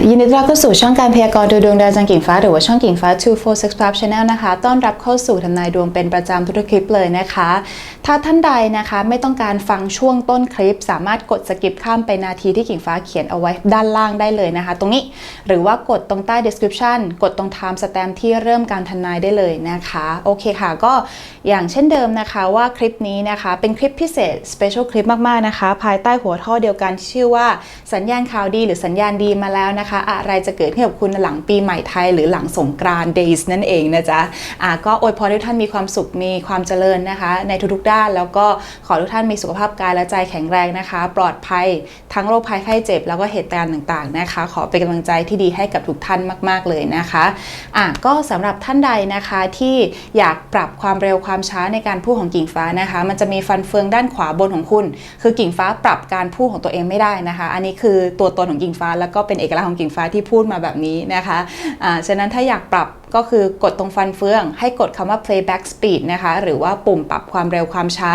ยินดีต้อนรับเข้าสู่ช่องการพยากรณ์ดูดวงดาวจังกิ่งฟ้า หรือว่าช่องกิ่งฟ้า 246 Club Channel นะคะ ต้อนรับเข้าสู่ทำนายดวงเป็นประจำทุกคลิปเลยนะคะ ถ้าท่านใดนะคะไม่ต้องการฟังช่วงต้นคลิป สามารถกดสกิปข้ามไปนาทีที่กิ่งฟ้าเขียนเอาไว้ด้านล่างได้เลยนะคะ ตรงนี้หรือว่ากดตรงใต้ description กดตรง time stamp ที่เริ่มการทำนายได้เลยนะคะโอเคค่ะ ก็อย่างเช่นเดิมนะคะว่าคลิปนี้นะคะเป็นคลิปพิเศษ special คลิปมากๆนะคะ ภายใต้หัวข้อเดียวกันชื่อว่าสัญญาณข่าวดีหรือสัญญาณดีมาแล้วนะคะ อะไรจะเกิดขึ้นกับคุณหลังปีใหม่ไทย หรือหลังสงกรานต์ days นั่นเองนะจ๊ะอะก็อวยพรให้ทุกท่านมีความสุขมีความเจริญนะคะ ในทุกๆด้านแล้วก็ขอทุกท่านมีสุขภาพกายและใจแข็งแรงนะคะ ปลอดภัยทั้งโรคภัยไข้เจ็บ แล้วก็เหตุการณ์ต่างๆนะคะ ขอเป็นกำลังใจที่ดีให้กับทุกท่านมาก ๆเลยนะคะอะก็สำหรับท่านใดนะคะที่อยากปรับความเร็วความช้าในการพูดของกิ่งฟ้านะคะ มันจะมีฟันเฟืองด้านขวาบนของคุณ คือกิ่งฟ้าปรับการพูดของตัวเองไม่ได้นะคะ อันนี้คือตัวตนของกิ่งฟ้าแล้วก็เป็นเอกลักษณ์ของกิ่งฟ้าที่พูดมาแบบนี้นะคะอ่าฉะนั้นถ้าอยากปรับ ก็คือกดตรงฟันเฟือง ให้กดคำว่า playback speed นะคะ หรือว่าปุ่มปรับความเร็วความช้า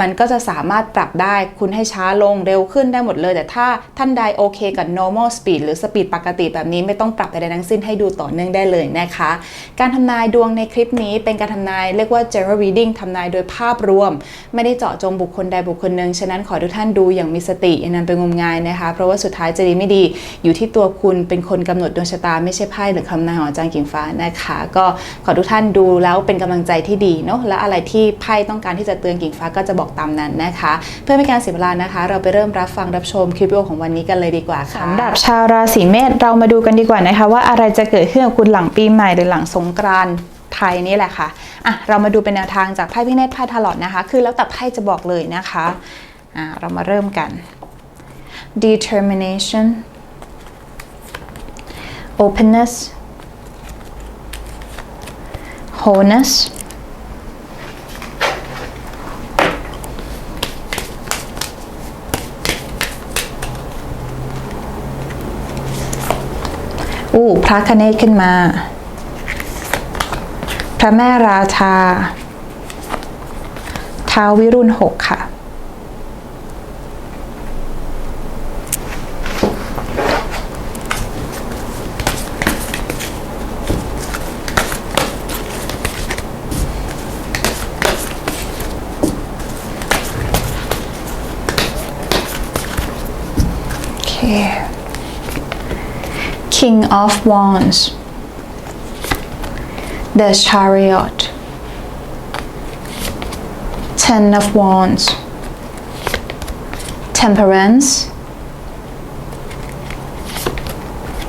มันก็จะสามารถปรับได้คุณให้ช้าลงเร็วขึ้นได้หมดเลย แต่ถ้าท่านใดโอเคกับ normal speed หรือ speed ปกติแบบนี้ไม่ต้องปรับใดๆทั้งสิ้นให้ดูต่อเนื่องได้เลยนะคะ การทำนายดวงในคลิปนี้เป็นการทำนายเรียกว่า general reading ทำนายโดยภาพรวม ไม่ได้เจาะจงบุคคลใดบุคคลหนึ่งฉะนั้นขอทุกท่านดูอย่างมีสติอย่านำไปงมงายนะคะ เพราะว่าสุดท้ายจะดีไม่ดีอยู่ที่ตัวคุณเป็นคนกำหนดดวงชะตาไม่ใช่ไพ่หรือคำนายของอาจารย์กิ่งฟ้านะคะก็ขอทุกท่านดูแล้วเป็นกำลังใจที่ดีเนาะและอะไรที่ไพ่ต้องการที่จะเตือนกิ่งฟ้าก็จะบอกตามนั้นนะคะ เพื่อไม่การเสียเวลานะคะ เราไปเริ่มรับฟังรับชมคลิปวิดีโอของวันนี้กันเลยดีกว่าค่ะสำหรับชาวราศีเมษเรามาดูกันดีกว่านะคะ ว่าอะไรจะเกิดขึ้นกับคุณหลังปีใหม่หรือหลังสงกรานต์ไทยนี่แหละค่ะอะ เรามาดูเป็นแนวทางจากไพ่พิเนตไพ่ทลอดนะคะ คือแล้วแต่ไพ่จะบอกเลยนะคะอะเรามาเริ่มกัน determination openness wholeness อู้พระคเนศขึ้นมา พระแม่ราชาท้าววิรุณหกค่ะ King of Wands. The Chariot Ten of Wands. Temperance.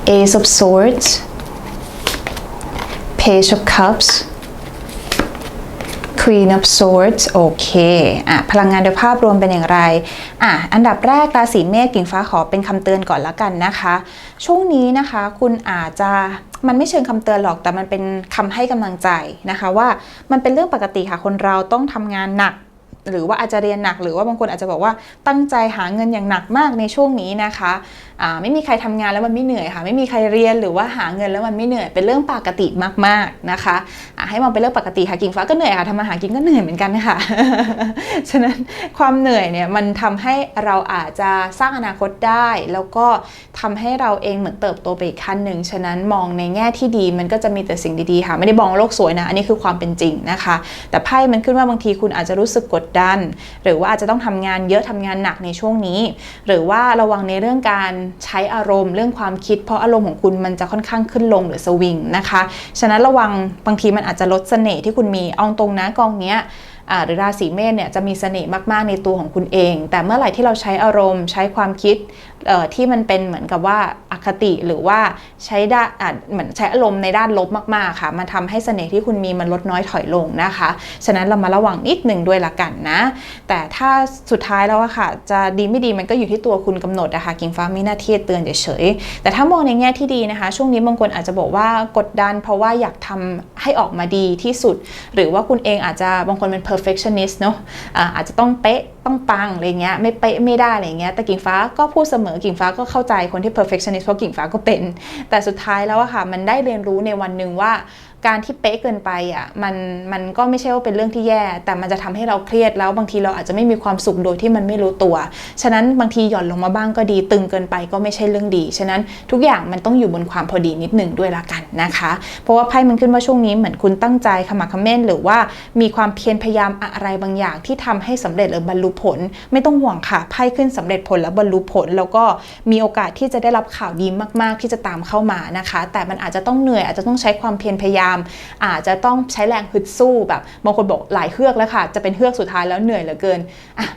Ace of Swords. Page of Cups Queen of Swords โอเคอะพลังงานโดยภาพรวมเป็นอย่างไรอะอันดับแรกราศีเมษกิ่งฟ้าขอเป็นคำเตือนก่อนละกันนะคะ ช่วงนี้นะคะคุณอาจจะมันไม่เชิงคำเตือนหรอกแต่มันเป็นคำให้กำลังใจนะคะ ว่ามันเป็นเรื่องปกติค่ะคนเราต้องทำงานหนัก หรือว่าอาจจะเรียนหนัก หรือว่าบางคนอาจจะบอกว่าตั้งใจหาเงินอย่างหนักมากในช่วงนี้นะคะอ่าไม่มีใครทำงานแล้วมันไม่เหนื่อยค่ะ ไม่มีใครเรียนหรือว่าหาเงินแล้วมันไม่เหนื่อยเป็นเรื่องปกติมากๆนะคะอ่าให้มองเป็นเรื่องปกติค่ะกิ่งฟ้าก็เหนื่อยค่ะทำมาหากินก็เหนื่อยเหมือนกันค่ะ ฉะนั้นความเหนื่อยเนี่ยมันทำให้เราอาจจะสร้างอนาคตได้ แล้วก็ทำให้เราเองเหมือนเติบโตไปอีกขั้นหนึ่งฉะนั้นมองในแง่ที่ดีมันก็จะมีแต่สิ่งดีๆค่ะ ไม่ได้มองโลกสวยนะ อันนี้คือความเป็นจริงนะคะ แต่ไพ่มันขึ้นว่าบางทีคุณอาจจะรู้สึกกดดัน หรือว่าอาจจะต้องทำงานเยอะทำงานหนักในช่วงนี้ หรือว่าระวังในเรื่องการใช้อารมณ์ เรื่องความคิด เพราะอารมณ์ของคุณมันจะค่อนข้างขึ้นลงหรือสวิงนะคะ ฉะนั้นระวังบางทีมันอาจจะลดเสน่ห์ที่คุณมีเอาตรงนะกองเนี้ยหรือราศีเมษเนี่ยจะมีเสน่ห์มาก ๆ ในตัวของคุณเอง แต่เมื่อไหร่ที่เราใช้อารมณ์ ใช้ความคิด ที่มันเป็นเหมือนกับว่าอคติหรือว่าใช้ด้านอ่าเหมือนใช้อารมณ์ในด้านลบมากๆค่ะมันทำให้เสน่ห์ที่คุณมีมันลดน้อยถอยลงนะคะ ฉะนั้นเรามาระวังนิดหนึ่งด้วยละกันนะ แต่ถ้าสุดท้ายแล้วอะค่ะ จะดีไม่ดีมันก็อยู่ที่ตัวคุณกำหนดนะคะกิ่งฟ้ามีหน้าที่เตือนเฉยๆแต่ถ้ามองในแง่ที่ดีนะคะ ช่วงนี้บางคนอาจจะบอกว่ากดดัน เพราะว่าอยากทำให้ออกมาดีที่สุด หรือว่าคุณเองอาจจะบางคนเป็น perfectionist เนอะอาจจะต้องเป๊ะ ต้องปังอะไรเงี้ยไม่เป๊ะไม่ได้อะไรเงี้ยแต่กิ่งฟ้าก็พูดเสมอกิ่งฟ้าก็เข้าใจคนที่ perfectionist เพราะกิ่งฟ้าก็เป็น แต่สุดท้ายแล้วอะค่ะมันได้เรียนรู้ในวันหนึ่งว่า การที่เป๊ะเกินไปอะมันมันก็ไม่ใช่ว่าเป็นเรื่องที่แย่ แต่มันจะทำให้เราเครียดแล้วบางทีเราอาจจะไม่มีความสุขโดยที่มันไม่รู้ตัว ฉะนั้นบางทีหย่อนลงมาบ้างก็ดีตึงเกินไปก็ไม่ใช่เรื่องดี ฉะนั้นทุกอย่างมันต้องอยู่บนความพอดีนิดหนึ่งด้วยละกันนะคะ เพราะว่าไพ่มันขึ้นว่าช่วงนี้เหมือนคุณตั้งใจขมักขม้นหรือว่ามีความเพียรพยายามอะไรบางอย่างที่ทำให้สำเร็จหรือบรรลุผล ไม่ต้องห่วงค่ะไพ่ขึ้นสำเร็จผลและบรรลุผล แล้วก็มีโอกาสที่จะได้รับข่าวดีมาก ๆ ที่จะตามเข้ามานะคะ แต่มันอาจจะต้องเหนื่อยอาจจะต้องใช้ความเพียรพยายามอาจจะต้องใช้แรงฮึดสู้แบบบางคนบอกหลายเฮือกแล้วค่ะ จะเป็นเฮือกสุดท้ายแล้วเหนื่อยเหลือเกินอะ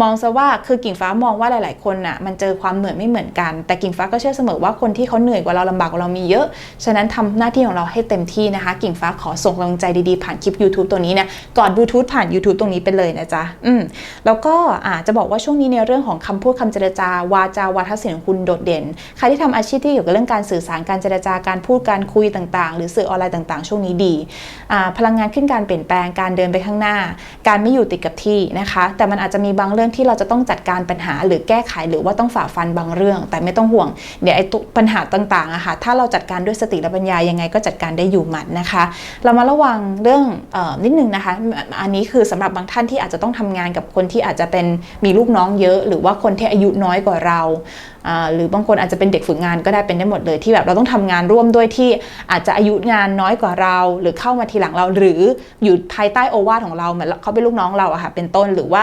มองซะว่าคือกิ่งฟ้ามองว่าหลาย ๆ คนน่ะมันเจอความเหนื่อยไม่เหมือนกัน แต่กิ่งฟ้าก็เชื่อเสมอว่าคนที่เขาเหนื่อยกว่าเราลำบากกว่าเรามีเยอะ ฉะนั้นทำหน้าที่ของเราให้เต็มที่นะคะ กิ่งฟ้าขอส่งกำลังใจดีๆ ผ่านคลิป YouTube ตัวนี้นะกอนบลูทูธผ่าน YouTube ตรงนี้ไปเลยนะจ๊ะอืมแล้วก็อ่าจะบอกว่าช่วงนี้ในเรื่องของคำพูดคำเจรจา วาจาวาทศิลป์ของคุณโดดเด่นใครที่ทำอาชีพที่เกี่ยวกับเรื่องการสื่อสารการเจรจาการพูดการคุยต่าง ๆ หรือสื่อออนไลน์ต่าง ๆ ช่วงนี้ดีอ่าพลังงานขึ้นการเปลี่ยนแปลงการเดินไปข้างหน้า การไม่อยู่ติดกับที่นะคะ แต่มันอาจจะมีบางเรื่องื่องที่เราจะต้องจัดการปัญหาหรือแก้ไขหรือว่าต้องฝ่าฟันบางเรื่อง แต่ไม่ต้องห่วงเดี๋ยวไอ้ปัญหาต่างๆอะค่ะถ้าเราจัดการด้วยสติและปัญญายังไงก็จัดการได้อยู่หมัดนะคะ เรามาระวังเรื่องออนิดนึงนะคะ อันนี้คือสำหรับบางท่านที่อาจจะต้องทำงานกับคนที่อาจจะเป็นมีลูกน้องเยอะ หรือว่าคนที่อายุน้อยกว่าเราหรือบางคนอาจจะเป็นเด็กฝึกงานก็ได้เป็นได้หมดเลยที่แบบเราต้องทำงานร่วมด้วยที่อาจจะอายุงานน้อยกว่าเรา หรือเข้ามาทีหลังเราหรืออยู่ภายใต้โอวาทของเราเหมือนเขาเป็นลูกน้องเราอะค่ะเป็นต้นหรือว่า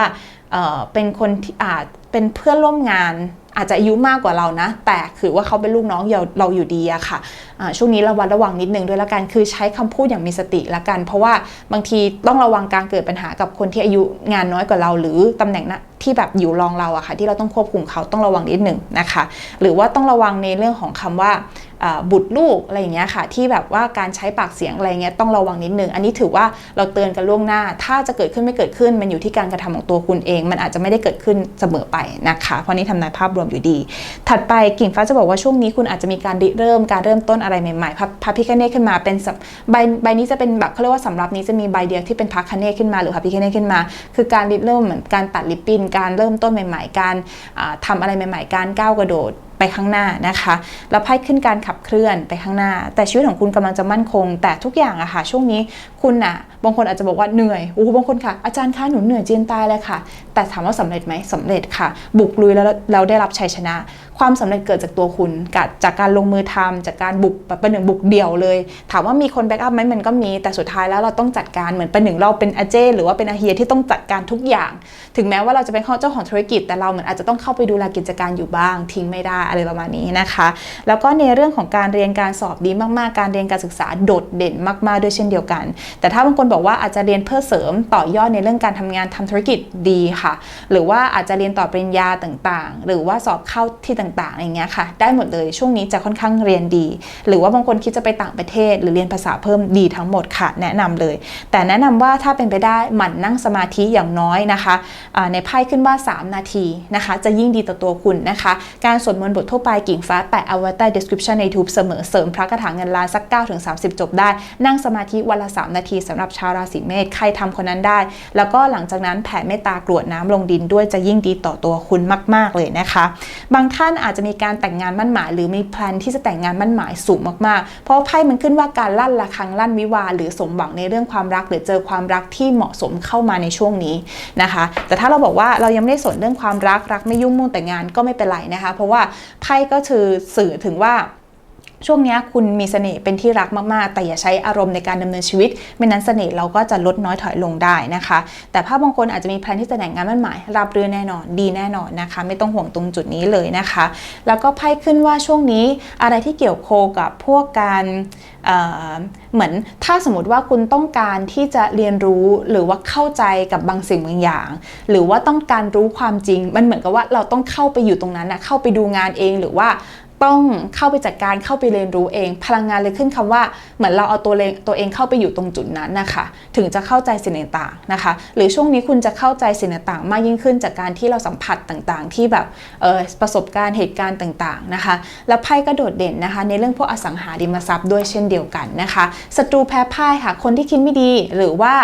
เเป็นคนที่อาจเป็นเพื่อนร่วมงานอาจจะอายุมากกว่าเรานะ แต่คือว่าเขาเป็นลูกน้องเราอยู่ดีอะค่ะะช่วงนี้ระวัดระวังนิดนึงด้วยละกันคือใช้คำพูดอย่างมีสติละกัน เพราะว่าบางทีต้องระวังการเกิดปัญหากับคนที่อายุงานน้อยกว่าเรา หรือตำแหน่งนะที่แบบอยู่รองเราอะค่ะ ที่เราต้องควบคุมเขาต้องระวังนิดหนึ่งนะคะ หรือว่าต้องระวังในเรื่องของคำว่า บุตรลูกอะไรอย่างเงี้ยค่ะที่แบบว่าการใช้ปากเสียงอะไรเงี้ยต้องระวังนิดนึง อันนี้ถือว่าเราเตือนกันล่วงหน้า ถ้าจะเกิดขึ้นไม่เกิดขึ้น มันอยู่ที่การกระทำของตัวคุณเอง มันอาจจะไม่ได้เกิดขึ้นเสมอไปนะคะเพราะนี้ทำนายภาพรวมอยู่ดี ถัดไปกิ่งฟ้าจะบอกว่าช่วงนี้คุณอาจจะมีการเริ่มการเริ่มต้นอะไรใหม่ๆพระพิคเนตขึ้นมาเป็นใบใบนี้จะเป็นแบบเขาเรียกว่าสำรับนี้จะมีใบเดียวที่เป็นพระคเนตขึ้นมาหรือพระพิคเนตขึ้นมา คือการเริ่มเหมือนการตัดลิปปิ้นการเริ่มต้นใหม่ ๆ การทำอะไรใหม่ ๆ การก้าวกระโดด ไปข้างหน้านะคะ แล้วไพ่ขึ้นการขับเคลื่อนไปข้างหน้า แต่ชีวิตของคุณกำลังจะมั่นคง แต่ทุกอย่างอะค่ะช่วงนี้ คุณอะบางคนอาจจะบอกว่าเหนื่อยโอ้บางคนค่ะอาจารย์คะหนูเหนื่อยจีนตายเลยค่ะ แต่ถามว่าสำเร็จไหมสำเร็จค่ะ บุกลุยแล้วเราได้รับชัยชนะ ความสำเร็จเกิดจากตัวคุณจากการลงมือทำจากการบุกแบบประหนึ่งบุกเดี่ยวเลย ถามว่ามีคนแบ็กอัพไหมมันก็มี แต่สุดท้ายแล้วเราต้องจัดการเหมือนประหนึ่งเราเป็นอาเจหรือว่าเป็นอาเฮียที่ต้องจัดการทุกอย่าง ถึงแม้ว่าเราจะเป็นเจ้าของธุรกิจ แต่เราเหมือนอาจจะต้องเข้าไปดูแลกิจการอยู่บ้าง ทิ้งไม่ได้อะไรประมาณนี้นะคะ แล้วก็ในเรื่องของการเรียนการสอบดีมากๆ การเรียนการศึกษาโดดเด่นมาก ๆ ด้วยเช่นเดียวกันแต่ถ้าบางคนบอกว่าอาจจะเรียนเพื่อเสริมต่อยอดในเรื่องการทำงานทำธุรกิจดีค่ะ หรือว่าอาจจะเรียนต่อปริญญาต่างๆ หรือว่าสอบเข้าที่ต่างๆอย่างเงี้ยค่ะ ได้หมดเลยช่วงนี้จะค่อนข้างเรียนดี หรือว่าบางคนคิดจะไปต่างประเทศ หรือเรียนภาษาเพิ่มดีทั้งหมดค่ะ แนะนำเลย แต่แนะนำว่าถ้าเป็นไปได้หมั่นนั่งสมาธิอย่างน้อยนะคะในไพ่ขึ้นว่า 3 นาทีนะคะ จะยิ่งดีต่อตัวคุณนะคะ การสวดมนต์บททั่วไปกิ่งฟ้าแปะเอาไว้ใต้ description ใน YouTube เสมอเสริมพระคาถาเงินล้านสัก9ถึง30 จบได้ นั่งสมาธิวันละ3นาทีสำหรับชาวราศีเมษใครทำคนนั้นได้ แล้วก็หลังจากนั้นแผ่เมตตากรวดน้ำลงดินด้วยจะยิ่งดีต่อตัวคุณมาก ๆเลยนะคะ บางท่านอาจจะมีการแต่งงานมั่นหมาย หรือมีแพลนที่จะแต่งงานมั่นหมายสูงมากๆ เพราะไพ่มันขึ้นว่าการลั่นละครังลั่นวิวาหรือสมหวังในเรื่องความรัก หรือเจอความรักที่เหมาะสมเข้ามาในช่วงนี้นะคะ แต่ถ้าเราบอกว่าเรายังไม่ได้สนเรื่องความรักรักไม่ยุ่งมุ่งแต่งงานก็ไม่เป็นไรนะคะ เพราะว่าไพ่ก็คือสื่อถึงว่า ช่วงนี้คุณมีเสน่ห์เป็นที่รักมากๆ แต่อย่าใช้อารมณ์ในการดำเนินชีวิต ไม่นั้นเสน่ห์เราก็จะลดน้อยถอยลงได้นะคะ แต่ภาพบางคนอาจจะมีแพลนที่จะแต่งงานมั่นหมายรับเรื่อแน่นอนดีแน่นอนนะคะ ไม่ต้องห่วงตรงจุดนี้เลยนะคะ แล้วก็ไพ่ขึ้นว่าช่วงนี้อะไรที่เกี่ยวโคกับพวกการเเหมือนถ้าสมมติว่าคุณต้องการที่จะเรียนรู้หรือว่าเข้าใจกับบางสิ่งบางอย่าง หรือว่าต้องการรู้ความจริง มันเหมือนกับว่าเราต้องเข้าไปอยู่ตรงนั้นนะเข้าไปดูงานเองหรือว่า ต้องเข้าไปจัดการเข้าไปเรียนรู้เอง พลังงานเลยขึ้นคำว่า เหมือนเราเอาตัวเองตัวเองเข้าไปอยู่ตรงจุดนั้นนะคะ ถึงจะเข้าใจสิ่งต่างๆนะคะ หรือช่วงนี้คุณจะเข้าใจสิ่งต่างๆ มากยิ่งขึ้นจากการที่เราสัมผัสต่างๆ ที่แบบประสบการณ์เหตุการณ์ต่างๆนะคะ แล้วไพ่ก็โดดเด่นนะคะ ในเรื่องพวกอสังหาริมทรัพย์ด้วยเช่นเดียวกันนะคะศัตรูแพ้พ่ายค่ะ คนที่คิดไม่ดีหรือว่า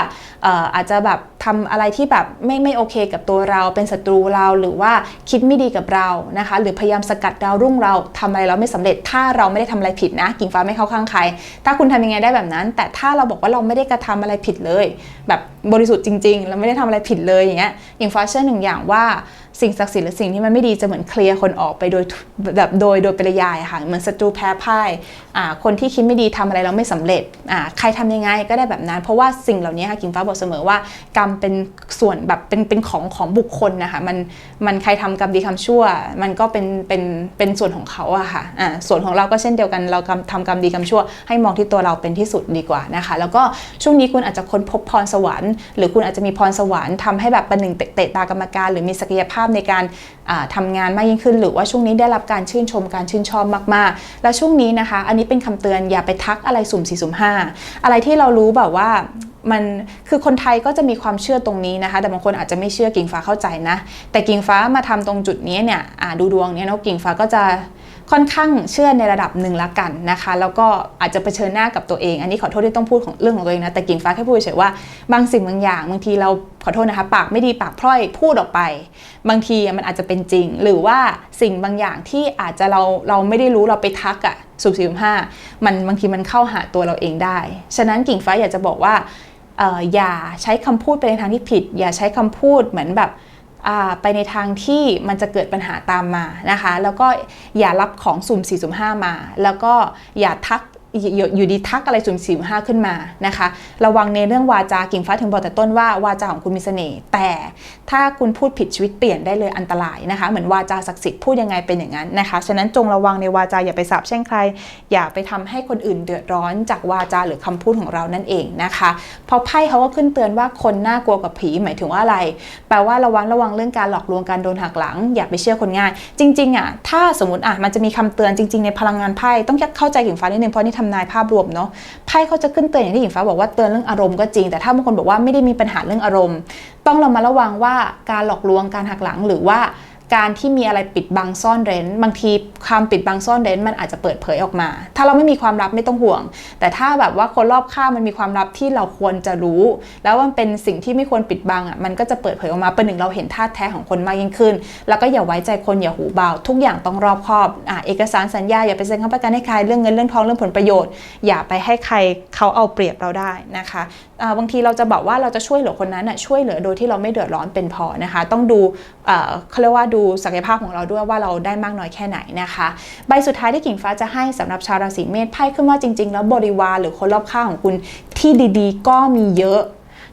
อาจจะแบบทำอะไรที่แบบไม่ไม่โอเคกับตัวเราเป็นศัตรูเราหรือว่าคิดไม่ดีกับเรานะคะ หรือพยายามสกัดดาวรุ่งเราทำอะไรเราไม่สำเร็จ ถ้าเราไม่ได้ทำอะไรผิดนะ กิ่งฟ้าไม่เข้าข้างใคร ถ้าคุณทำยังไงได้แบบนั้น แต่ถ้าเราบอกว่าเราไม่ได้กระทำอะไรผิดเลย แบบบริสุทธิ์จริง ๆ เราไม่ได้ทำอะไรผิดเลยอย่างเงี้ยกิ่งฟ้าเชื่อหนึ่งอย่างว่า สิ่งศักดิ์สิทธิ์หรือสิ่งที่มันไม่ดีจะเหมือนเคลียร์คนออกไปโดยแบบโดยโดยปริยายะค่ะเหมือนศัตรูแพ้พ่ายอ่าคนที่คิดไม่ดีทำอะไรเราไม่สำเร็จอ่าใครทำยังไงก็ได้แบบนั้น เพราะว่าสิ่งเหล่านี้ค่ะกิ่งฟ้าบอกเสมอว่ากรรมเป็นส่วนแบบเป็นเป็นของของบุคคลนะคะมันมันใครทำกรรมดีคำชั่ว มันก็เป็นเป็นเป็นส่วนของเขาอะค่ะอ่าส่วนของเราก็เช่นเดียวกันเราทำกรรมดีกรรมชั่ว ให้มองที่ตัวเราเป็นที่สุดดีกว่านะคะ แล้วก็ช่วงนี้คุณอาจจะค้นพบพรสวรรค์ หรือคุณอาจจะมีพรสวรรค์ทำให้แบบประหนึ่งเตะเตะตากรรมการ หรือมีศักยภาพในการทำทำงานมากยิ่งขึ้น หรือว่าช่วงนี้ได้รับการชื่นชมการชื่นชอบมากๆ และช่วงนี้นะคะ อันนี้เป็นคำเตือนอย่าไปทักอะไรสุ่มสี่สุ่มห้าอะไรที่เรารู้แบบว่ามันคือคนไทยก็จะมีความเชื่อตรงนี้นะคะ แต่บางคนอาจจะไม่เชื่อกิ่งฟ้าเข้าใจนะ แต่กิ่งฟ้ามาทำตรงจุดนี้เนี่ยดูดวงเนี่ยนาะกิ่งฟ้าก็จะ ค่อนข้างเชื่อในระดับหนึ่งละกันนะคะ แล้วก็อาจจะเผชิญหน้ากับตัวเอง อันนี้ขอโทษที่ต้องพูดของเรื่องของตัวเองนะ แต่กิ่งฟ้าแค่พูดเฉยๆว่าบางสิ่งบางอย่าง บางทีเราขอโทษนะคะ ปากไม่ดีปากพร่อยพูดออกไป บางทีมันอาจจะเป็นจริง หรือว่าสิ่งบางอย่างที่อาจจะเราเราไม่ได้รู้เราไปทักอะสุบสิบห้ามันบางทีมันเข้าหาตัวเราเองได้ ฉะนั้นกิ่งฟ้าอยากจะบอกว่าอย่าใช้คำพูดไปในทางที่ผิด อย่าใช้คำพูดเหมือนแบบ ไปในทางที่มันจะเกิดปัญหาตามมานะคะ แล้วก็อย่ารับของสุ่ม4สุ่ม5มา แล้วก็อย่าทัก อยู่อยู่ดีทักอะไรสุ่มสุ่ม5ขึ้นมานะคะ ระวังในเรื่องวาจากิ่งฟ้าถึงบอกแต่ต้นว่าวาจาของคุณมีเสน่ห์แต่ถ้าคุณพูดผิดชีวิตเปลี่ยนได้เลยอันตรายนะคะ เหมือนวาจาศักดิ์สิทธิ์พูดยังไงเป็นอย่างนั้นนะคะฉะนั้นจงระวังในวาจาอย่าไปสาปแช่งใคร อย่าไปทำให้คนอื่นเดือดร้อนจากวาจาหรือคำพูดของเรานั่นเองนะคะพราะไพ่เขาก็ขึ้นเตือนว่าคนน่ากลัวกับผีหมายถึงว่าอะไร แปลว่าระวังระวังเรื่องการหลอกลวงการโดนหักหลัง อย่าไปเชื่อคนง่าย จริงๆอะถ้าสมมติอะมันจะมีคำเตือนจริง ๆในพลังงานไพ่ต้องเข้าใจกิ่งฟ้านิดนึงเพราะนี่ทำนายภาพรวมเนาะไพ่เขาจะขึ้นเตือนอย่างที่หญิงฟ้าบอกว่าเตือนเรื่องอารมณ์ก็จริง แต่ถ้าบางคนบอกว่าไม่ได้มีปัญหาเรื่องอารมณ์ ต้องเรามาระวังว่าการหลอกลวงการหักหลังหรือว่า การที่มีอะไรปิดบังซ่อนเร้น บางทีความปิดบังซ่อนเร้นมันอาจจะเปิดเผยออกมา ถ้าเราไม่มีความลับไม่ต้องห่วง แต่ถ้าแบบว่าคนรอบข้างมันมีความลับที่เราควรจะรู้ แล้วมันเป็นสิ่งที่ไม่ควรปิดบังอะมันก็จะเปิดเผยออกมาเป็นหนึ่งเราเห็นท่าแท้ของคนมากยิ่งขึ้น แล้วก็อย่าไว้ใจคนอย่าหูเบา ทุกอย่างต้องรอบคอบอะเอกสารสัญญาอย่าไปเซ็นค้ำประกันให้ใครเรื่องเงินเรื่องทองเรื่องผลประโยชน์ อย่าไปให้ใครเขาเอาเปรียบเราได้นะคะบางทีเราจะบอกว่าเราจะช่วยเหลือคนนั้นอะช่วยเหลือโดยที่เราไม่เดือดร้อนเป็นพอนะคะ ต้องดูเออเขาเรียกว่าดูศักยภาพของเราด้วยว่าเราได้มากน้อยแค่ไหนนะคะ ใบสุดท้ายที่กิ่งฟ้าจะให้สำหรับชาวราศีเมษไพ่ขึ้นว่าจริง ๆ แล้วบริวารหรือคนรอบข้างของคุณที่ดีๆ ก็มีเยอะ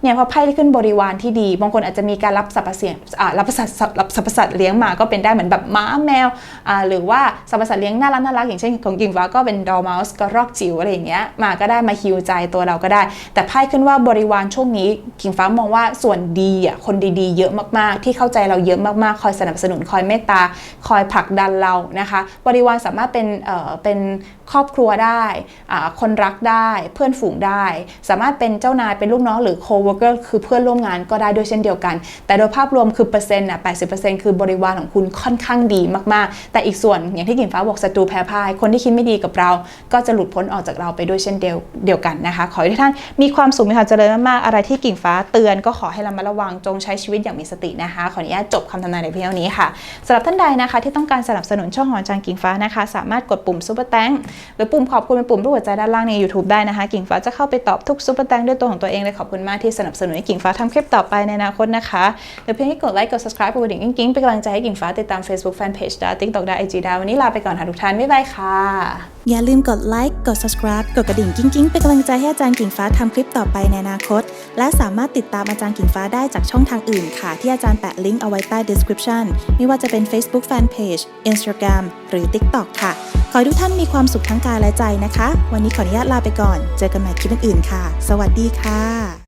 เนี่ยพอไพ่ที่ขึ้นบริวารที่ดี บางคนอาจจะมีการรับสรรพเสิ่งรับสัตว์รับสรรพสัตว์เลี้ยงมาก็เป็นได้เหมือนแบบม้าแมวหรือว่าสรรพสัตว์เลี้ยงน่ารักน่ารักอย่างเช่นของกิ่งฟ้าก็เป็นดอร์มาสกระรอกจิ๋วอะไรอย่างเงี้ยมาก็ได้มาฮิวใจตัวเราก็ได้ แต่ไพ่ขึ้นว่าบริวารช่วงนี้กิ่งฟ้ามองว่าส่วนดีอะคนดีๆ เยอะมากๆ ที่เข้าใจเราเยอะมากๆ คอยสนับสนุนคอยเมตตา คอยผลักดันเรานะคะ บริวารสามารถเป็นเอ่อเป็นครอบครัวได้ คนรักได้เพื่อนฝูงได้ สามารถเป็นเจ้านายเป็นลูกน้องหรือ co-worker คือเพื่อนร่วมงานก็ได้ด้วยเช่นเดียวกัน แต่โดยภาพรวมคือเปอร์เซ็นต์อะ80%คือบริวารของคุณค่อนข้างดีมากๆ แต่อีกส่วนอย่างที่กิ่งฟ้าบอกศัตรูแพ้พ่าย คนที่คิดไม่ดีกับเรา ก็จะหลุดพ้นออกจากเราไปด้วยเช่นเดียวเดียวกันนะคะ ขอให้ทุกท่านมีความสุขมีความเจริญมากๆอะไรที่กิ่งฟ้าเตือนก็ขอให้เระมัดระวังจงใช้ชีวิตอย่างมีสตินะคะ ขออนุญาตจบคำทำนายในเพียงเท่านี้ค่ะสำหรับท่านใดนะคะ ที่ต้องการสนับสนุนช่องหอจางกิ่งฟ้านะคะ สามารถกดปุ่มซุปเปอร์แตงหรือปุ่มขอบคุณเป็นปุ่มรูปหัวใจด้านล่างใน YouTube ได้นะคะ กิ่งฟ้าจะเข้าไปตอบทุกซุปเปอร์แตงด้วยตัวของตัวเองเลยขอบคุณมากที่สนับสนุนให้กิ่งฟ้าทำคลิปต่อไปในอนาคตนะคะเดี๋ยวเพียงแค่กดไลค์กด subscribe กดกระดิ่งกิ๊งเป็นกำลังใจให้กิ่งฟ้าติดตาม Facebook Fanpage ได้ TikTok ได้ IG ได้วันนี้ลาไปก่อนค่ะทุกท่านบ๊ายบายค่ะ อย่าลืมกดไลค์กด subscribe กดกระดิ่งกิ้งกิ้งเป็นกำลังใจให้อาจารย์กิ่งฟ้าทำคลิปต่อไปในอนาคต และสามารถติดตามอาจารย์กิ่งฟ้าได้จากช่องทางอื่นค่ะ ที่อาจารย์แปะลิงก์เอาไว้ใต้ description ไม่ว่าจะเป็น Facebook Fanpage Instagram หรือ TikTok ค่ะ ขอให้ทุกท่านมีความสุขทั้งกายและใจนะคะ วันนี้ขออนุญาตลาไปก่อน เจอกันใหม่คลิปอื่นๆค่ะ สวัสดีค่ะ